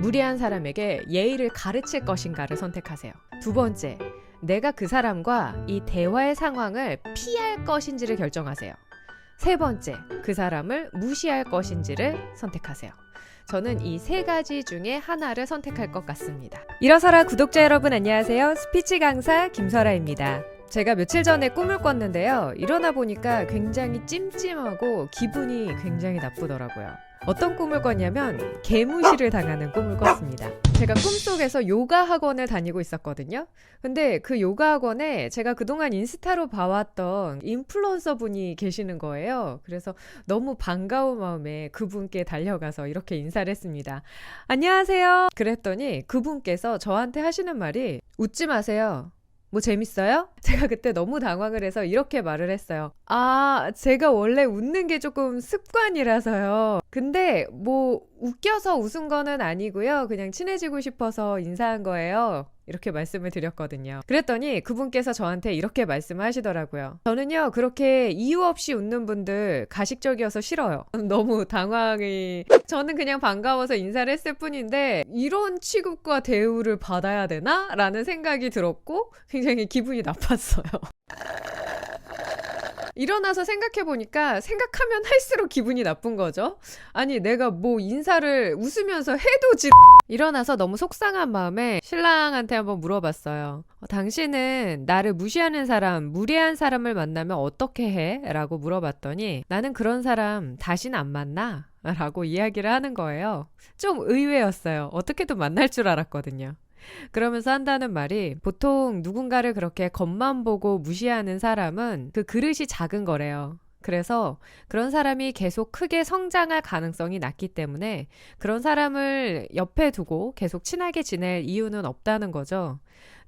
무례한 사람에게 예의를 가르칠 것인가를 선택하세요. 두 번째, 내가 그 사람과 이 대화의 상황을 피할 것인지를 결정하세요. 세 번째, 그 사람을 무시할 것인지를 선택하세요. 저는 이 세 가지 중에 하나를 선택할 것 같습니다. 일어서라 구독자 여러분 안녕하세요. 스피치 강사 김설아입니다. 제가 며칠 전에 꿈을 꿨는데요. 일어나 보니까 굉장히 찜찜하고 기분이 굉장히 나쁘더라고요. 어떤 꿈을 꿨냐면 개무시를 당하는 꿈을 꿨습니다. 제가 꿈속에서 요가 학원을 다니고 있었거든요. 근데 그 요가 학원에 제가 그동안 인스타로 봐왔던 인플루언서 분이 계시는 거예요. 그래서 너무 반가운 마음에 그분께 달려가서 이렇게 인사를 했습니다. 안녕하세요. 그랬더니 그분께서 저한테 하시는 말이 웃지 마세요. 뭐 재밌어요? 제가 그때 너무 당황을 해서 이렇게 말을 했어요. 아, 제가 원래 웃는 게 조금 습관이라서요. 근데 뭐 웃겨서 웃은 거는 아니고요. 그냥 친해지고 싶어서 인사한 거예요. 이렇게 말씀을 드렸거든요. 그랬더니 그분께서 저한테 이렇게 말씀을 하시더라고요. 저는요, 그렇게 이유 없이 웃는 분들 가식적이어서 싫어요. 너무 당황이. 저는 그냥 반가워서 인사를 했을 뿐인데, 이런 취급과 대우를 받아야 되나? 라는 생각이 들었고, 굉장히 기분이 나빴어요. 일어나서 생각해보니까 생각하면 할수록 기분이 나쁜 거죠. 아니, 내가 뭐 인사를 웃으면서 해도 지 일어나서 너무 속상한 마음에 신랑한테 한번 물어봤어요. 어, 당신은 나를 무시하는 사람, 무례한 사람을 만나면 어떻게 해? 라고 물어봤더니 나는 그런 사람 다시는 안 만나? 라고 이야기를 하는 거예요. 좀 의외였어요. 어떻게든 만날 줄 알았거든요. 그러면서 한다는 말이 보통 누군가를 그렇게 겉만 보고 무시하는 사람은 그 그릇이 작은 거래요. 그래서 그런 사람이 계속 크게 성장할 가능성이 낮기 때문에 그런 사람을 옆에 두고 계속 친하게 지낼 이유는 없다는 거죠.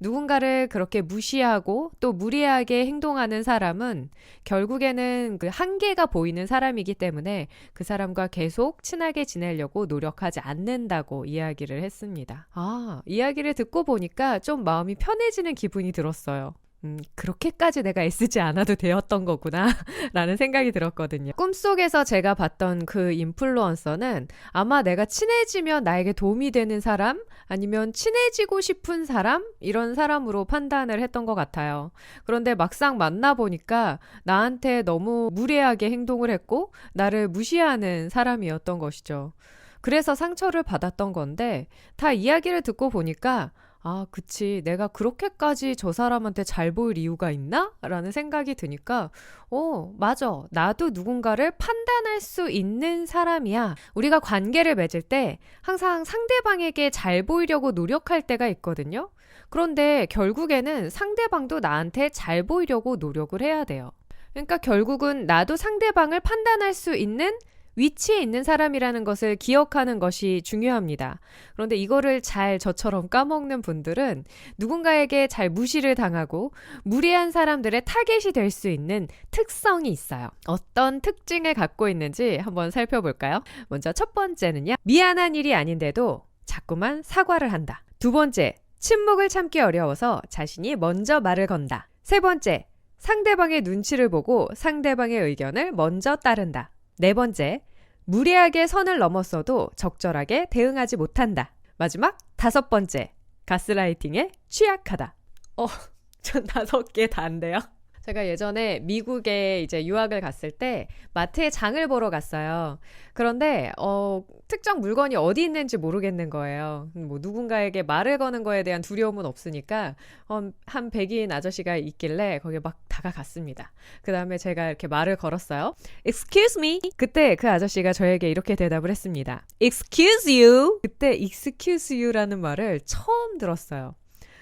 누군가를 그렇게 무시하고 또 무리하게 행동하는 사람은 결국에는 그 한계가 보이는 사람이기 때문에 그 사람과 계속 친하게 지내려고 노력하지 않는다고 이야기를 했습니다. 아, 이야기를 듣고 보니까 좀 마음이 편해지는 기분이 들었어요. 음, 그렇게까지 내가 애쓰지 않아도 되었던 거구나. 라는 생각이 들었거든요. 꿈속에서 제가 봤던 그 인플루언서는 아마 내가 친해지면 나에게 도움이 되는 사람, 아니면 친해지고 싶은 사람, 이런 사람으로 판단을 했던 것 같아요. 그런데 막상 만나보니까 나한테 너무 무례하게 행동을 했고, 나를 무시하는 사람이었던 것이죠. 그래서 상처를 받았던 건데, 다 이야기를 듣고 보니까, 아, 그치. 내가 그렇게까지 저 사람한테 잘 보일 이유가 있나? 라는 생각이 드니까, 어, 맞아. 나도 누군가를 판단할 수 있는 사람이야. 우리가 관계를 맺을 때 항상 상대방에게 잘 보이려고 노력할 때가 있거든요. 그런데 결국에는 상대방도 나한테 잘 보이려고 노력을 해야 돼요. 그러니까 결국은 나도 상대방을 판단할 수 있는 위치에 있는 사람이라는 것을 기억하는 것이 중요합니다. 그런데 이거를 잘 저처럼 까먹는 분들은 누군가에게 잘 무시를 당하고 무례한 사람들의 타겟이 될 수 있는 특성이 있어요. 어떤 특징을 갖고 있는지 한번 살펴볼까요? 먼저 첫 번째는요. 미안한 일이 아닌데도 자꾸만 사과를 한다. 두 번째, 침묵을 참기 어려워서 자신이 먼저 말을 건다. 세 번째, 상대방의 눈치를 보고 상대방의 의견을 먼저 따른다. 네 번째, 무례하게 선을 넘었어도 적절하게 대응하지 못한다. 마지막 다섯 번째, 가스라이팅에 취약하다. 어, 전 다섯 개 다인데요. 제가 예전에 미국에 이제 유학을 갔을 때 마트에 장을 보러 갔어요. 그런데 어 특정 물건이 어디 있는지 모르겠는 거예요. 뭐 누군가에게 말을 거는 거에 대한 두려움은 없으니까 어, 한 백인 아저씨가 있길래 거기에 막 다가갔습니다. 그 다음에 제가 이렇게 말을 걸었어요. Excuse me. 그때 그 아저씨가 저에게 이렇게 대답을 했습니다. Excuse you. 그때 excuse you라는 말을 처음 들었어요.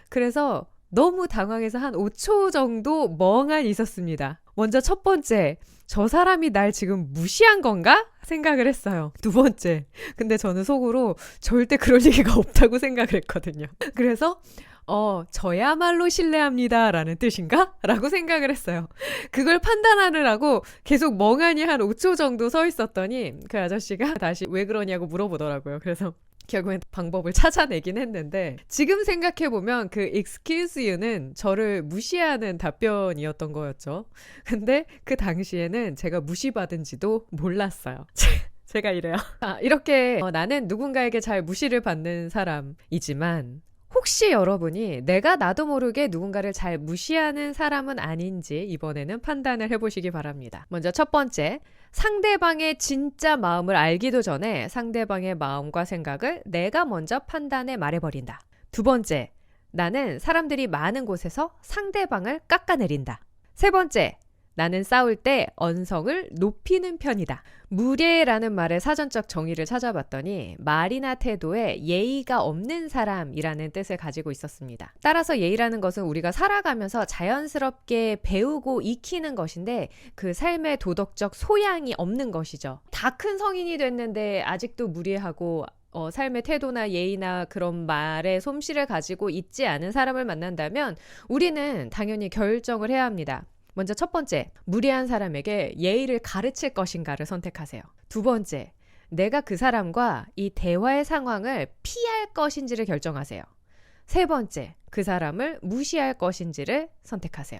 그래서 너무 당황해서 한 5초 정도 멍하니 있었습니다. 먼저 첫 번째, 저 사람이 날 지금 무시한 건가? 생각을 했어요. 두 번째, 근데 저는 속으로 절대 그럴 얘기가 없다고 생각을 했거든요. 그래서 어, 저야말로 신뢰합니다. 라는 뜻인가? 라고 생각을 했어요. 그걸 판단하느라고 계속 멍하니 한 5초 정도 서 있었더니 그 아저씨가 다시 왜 그러냐고 물어보더라고요. 그래서 결국엔 방법을 찾아내긴 했는데 지금 생각해보면 그 excuse you는 저를 무시하는 답변이었던 거였죠. 근데 그 당시에는 제가 무시받은지도 몰랐어요. 제가 이래요. 아, 이렇게 어, 나는 누군가에게 잘 무시를 받는 사람이지만 혹시 여러분이 내가 나도 모르게 누군가를 잘 무시하는 사람은 아닌지 이번에는 판단을 해보시기 바랍니다. 먼저 첫 번째, 상대방의 진짜 마음을 알기도 전에 상대방의 마음과 생각을 내가 먼저 판단해 말해버린다. 두 번째, 나는 사람들이 많은 곳에서 상대방을 깎아내린다. 세 번째, 나는 싸울 때 언성을 높이는 편이다. 무례라는 말의 사전적 정의를 찾아봤더니 말이나 태도에 예의가 없는 사람이라는 뜻을 가지고 있었습니다. 따라서 예의라는 것은 우리가 살아가면서 자연스럽게 배우고 익히는 것인데 그 삶의 도덕적 소양이 없는 것이죠. 다 큰 성인이 됐는데 아직도 무례하고 어, 삶의 태도나 예의나 그런 말의 솜씨를 가지고 있지 않은 사람을 만난다면 우리는 당연히 결정을 해야 합니다. 먼저 첫 번째, 무례한 사람에게 예의를 가르칠 것인가를 선택하세요. 두 번째, 내가 그 사람과 이 대화의 상황을 피할 것인지를 결정하세요. 세 번째, 그 사람을 무시할 것인지를 선택하세요.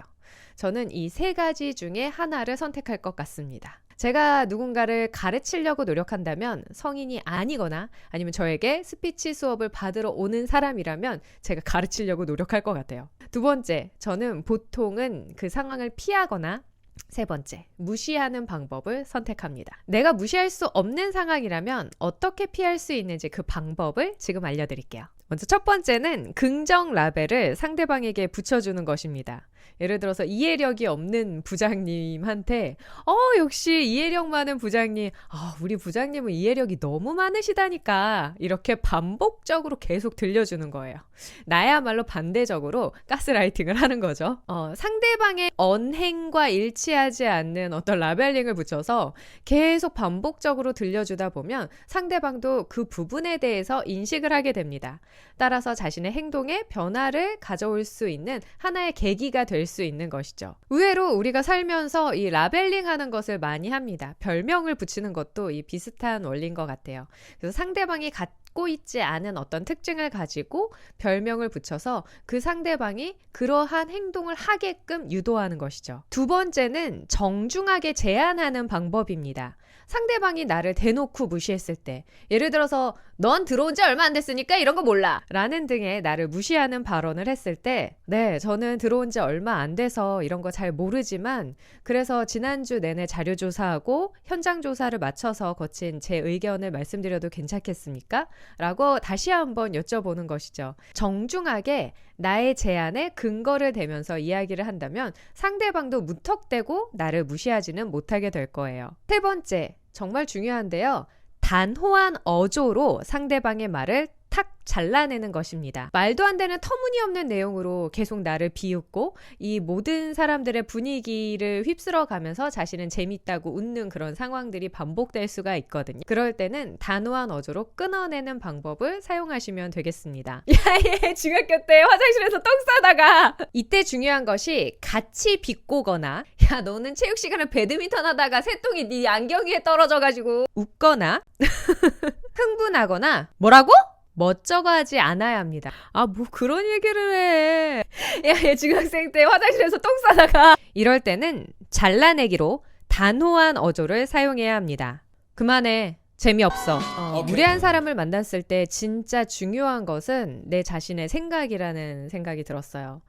저는 이 세 가지 중에 하나를 선택할 것 같습니다. 제가 누군가를 가르치려고 노력한다면 성인이 아니거나 아니면 저에게 스피치 수업을 받으러 오는 사람이라면 제가 가르치려고 노력할 것 같아요. 두 번째, 저는 보통은 그 상황을 피하거나 세 번째, 무시하는 방법을 선택합니다. 내가 무시할 수 없는 상황이라면 어떻게 피할 수 있는지 그 방법을 지금 알려드릴게요. 먼저 첫 번째는 긍정 라벨을 상대방에게 붙여주는 것입니다. 예를 들어서 이해력이 없는 부장님한테 어 역시 이해력 많은 부장님 아 우리 부장님은 이해력이 너무 많으시다니까 이렇게 반복적으로 계속 들려주는 거예요. 나야말로 반대적으로 가스라이팅을 하는 거죠. 어, 상대방의 언행과 일치하지 않는 어떤 라벨링을 붙여서 계속 반복적으로 들려주다 보면 상대방도 그 부분에 대해서 인식을 하게 됩니다. 따라서 자신의 행동에 변화를 가져올 수 있는 하나의 계기가 될 수 있는 것이죠. 의외로 우리가 살면서 이 라벨링 하는 것을 많이 합니다. 별명을 붙이는 것도 이 비슷한 원리인 것 같아요. 그래서 상대방이 갖고 있지 않은 어떤 특징을 가지고 별명을 붙여서 그 상대방이 그러한 행동을 하게끔 유도하는 것이죠. 두 번째는 정중하게 제안하는 방법입니다. 상대방이 나를 대놓고 무시했을 때, 예를 들어서, 넌 들어온 지 얼마 안 됐으니까 이런 거 몰라! 라는 등의 나를 무시하는 발언을 했을 때, 네, 저는 들어온 지 얼마 안 돼서 이런 거 잘 모르지만, 그래서 지난주 내내 자료 조사하고 현장 조사를 마쳐서 거친 제 의견을 말씀드려도 괜찮겠습니까? 라고 다시 한번 여쭤보는 것이죠. 정중하게 나의 제안에 근거를 대면서 이야기를 한다면 상대방도 무턱대고 나를 무시하지는 못하게 될 거예요. 세 번째, 정말 중요한데요. 단호한 어조로 상대방의 말을 탁 잘라내는 것입니다. 말도 안 되는 터무니없는 내용으로 계속 나를 비웃고 이 모든 사람들의 분위기를 휩쓸어 가면서 자신은 재밌다고 웃는 그런 상황들이 반복될 수가 있거든요. 그럴 때는 단호한 어조로 끊어내는 방법을 사용하시면 되겠습니다. 야, 얘 중학교 때 화장실에서 똥 싸다가 이때 중요한 것이 같이 비꼬거나 야, 너는 체육 시간에 배드민턴 하다가 새똥이 네 안경 위에 떨어져 가지고 웃거나 흥분하거나 뭐라고? 멋쩍어 하지 않아야 합니다. 아, 뭐 그런 얘기를 해. 야, 얘 중학생 때 화장실에서 똥 싸다가. 이럴 때는 잘라내기로 단호한 어조를 사용해야 합니다. 그만해. 재미없어. 어, 오케이. 무례한 사람을 만났을 때 진짜 중요한 것은 내 자신의 생각이라는 생각이 들었어요.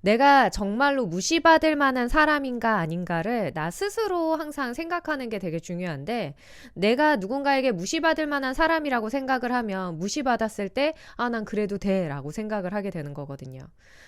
내가 정말로 무시받을 만한 사람인가 아닌가를 나 스스로 항상 생각하는 게 되게 중요한데 내가 누군가에게 무시받을 만한 사람이라고 생각을 하면 무시받았을 때 아, 난 그래도 돼 라고 생각을 하게 되는 거거든요.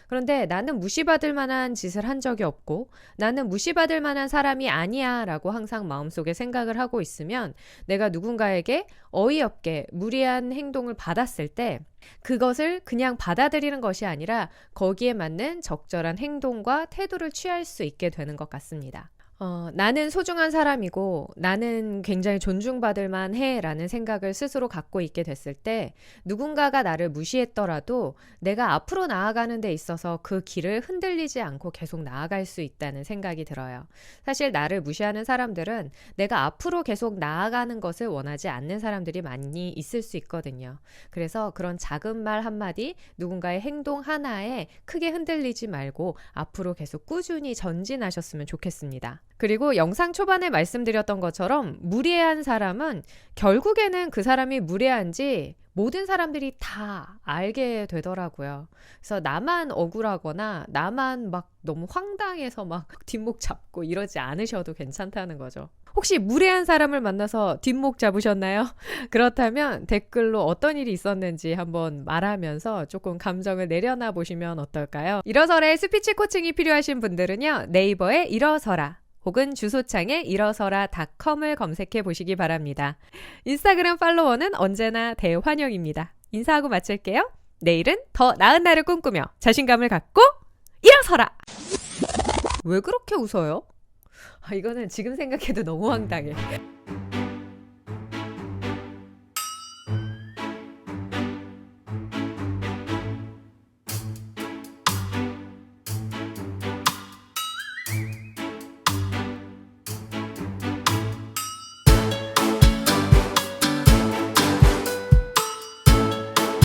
그런데 나는 무시받을 만한 짓을 한 적이 없고 나는 무시받을 만한 사람이 아니야 라고 항상 마음속에 생각을 하고 있으면 내가 누군가에게 어이없게 무리한 행동을 받았을 때 그것을 그냥 받아들이는 것이 아니라 거기에 맞는 적절한 행동과 태도를 취할 수 있게 되는 것 같습니다. 어, 나는 소중한 사람이고 나는 굉장히 존중받을 만해 라는 생각을 스스로 갖고 있게 됐을 때 누군가가 나를 무시했더라도 내가 앞으로 나아가는 데 있어서 그 길을 흔들리지 않고 계속 나아갈 수 있다는 생각이 들어요. 사실 나를 무시하는 사람들은 내가 앞으로 계속 나아가는 것을 원하지 않는 사람들이 많이 있을 수 있거든요. 그래서 그런 작은 말 한마디, 누군가의 행동 하나에 크게 흔들리지 말고 앞으로 계속 꾸준히 전진하셨으면 좋겠습니다. 그리고 영상 초반에 말씀드렸던 것처럼 무례한 사람은 결국에는 그 사람이 무례한지 모든 사람들이 다 알게 되더라고요. 그래서 나만 억울하거나 나만 막 너무 황당해서 막 뒷목 잡고 이러지 않으셔도 괜찮다는 거죠. 혹시 무례한 사람을 만나서 뒷목 잡으셨나요? 그렇다면 댓글로 어떤 일이 있었는지 한번 말하면서 조금 감정을 내려놔 보시면 어떨까요? 일어서라의 스피치 코칭이 필요하신 분들은요, 네이버에 일어서라. 혹은 주소창에 일어서라닷컴을 검색해 보시기 바랍니다. 인스타그램 팔로워는 언제나 대환영입니다. 인사하고 마칠게요. 내일은 더 나은 날을 꿈꾸며 자신감을 갖고 일어서라! 왜 그렇게 웃어요? 아, 이거는 지금 생각해도 너무 황당해.